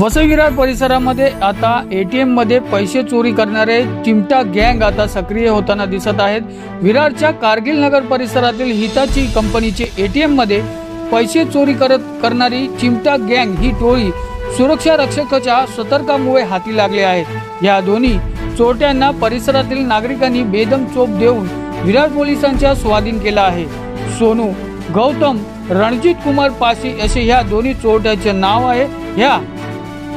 वसविरार परिसरामध्ये आता एटीएममध्ये पैसे चोरी करणारे चिमटा गँग आता सक्रिय होताना दिसत आहेत. विरारच्या कारगिल नगर परिसरातील हिताची कंपनीचे एटीएममध्ये पैसे चोरी करत करणारी चिमटा गँग ही टोळी सुरक्षा रक्षकाच्या सतर्कामुळे हाती लागले आहेत या दोन्ही चोरट्यांना परिसरातील नागरिकांनी बेदम चोप देऊन विरार पोलिसांच्या स्वाधीन केला आहे. सोनू गौतम रणजित कुमार पासी असे ह्या दोन्ही चोरट्याचे नाव आहे. ह्या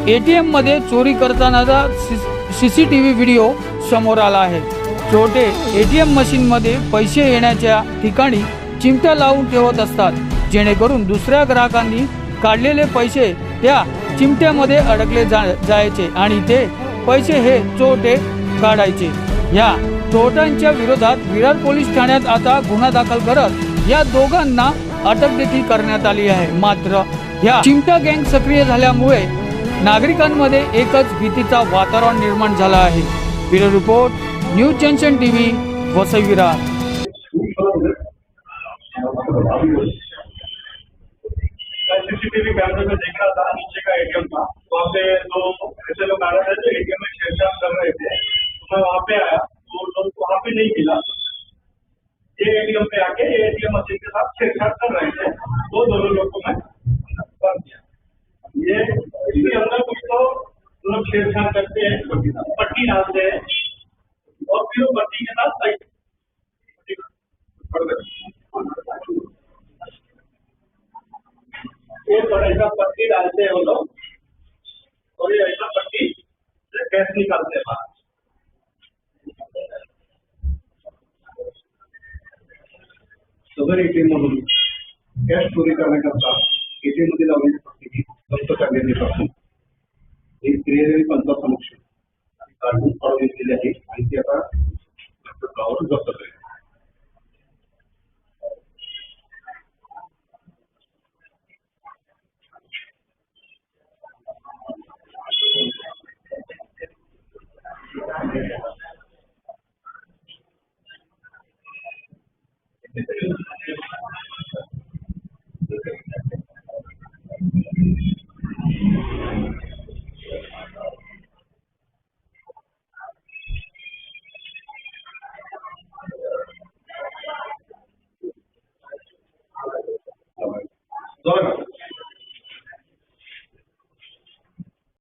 एटीएममध्ये चोरी करतानाचा सीसीटीव्ही व्हिडिओ समोर आला आहे. चोरटे एटीएम मशीन मध्ये पैसे येण्याच्या ठिकाणी चिमट्या लावून ठेवत असतात. जेणेकरून दुसऱ्या ग्राहकांनी काढलेले पैसे त्या चिमट्यामध्ये अडकले जा जायचे आणि ते पैसे हे चोरटे काढायचे. या चोरट्यांच्या विरोधात विरार पोलीस ठाण्यात आता गुन्हा दाखल करत या दोघांना अटक देखील करण्यात आली आहे. मात्र या चिमटा गँग सक्रिय झाल्यामुळे नागरिकांमध्ये एकच भीतीचा वातावरण निर्माण झाला आहे. Bureau report news junction TV Vasai Virar CCTV कैमरे में देख रहा था नीचे का एटीएम था वहाँ पे दो ऐसे लोग आ रहे थे जो एटीएम में छेड़छाड़ कर रहे थे तो मैं वहाँ पे आया तो लोग वहाँ पे नहीं मिला ये एटीएम पे आके ये एटीएम मशीन के साथ छेड़छाड़ कर रहे थे वो दोनों लोग को मैं छेड़छाड़ करते हैं, पट्टी डालते हैं, और फिर वो पट्टी के साथ थोड़ा ऐसा पट्टी डालते हैं वो लोग, और ये ऐसा पट्टी से गैस निकालते हैं बाहर। सदर एटीएम मधून कॅश चोरी करण्याकरता एटीएम मध्ये लावलेली पट्टी जप्त करण्यात येत ही पंचासमक्ष काढून पडून दिली आहे आणि ती आता गावावर जप्त करेल Dólar.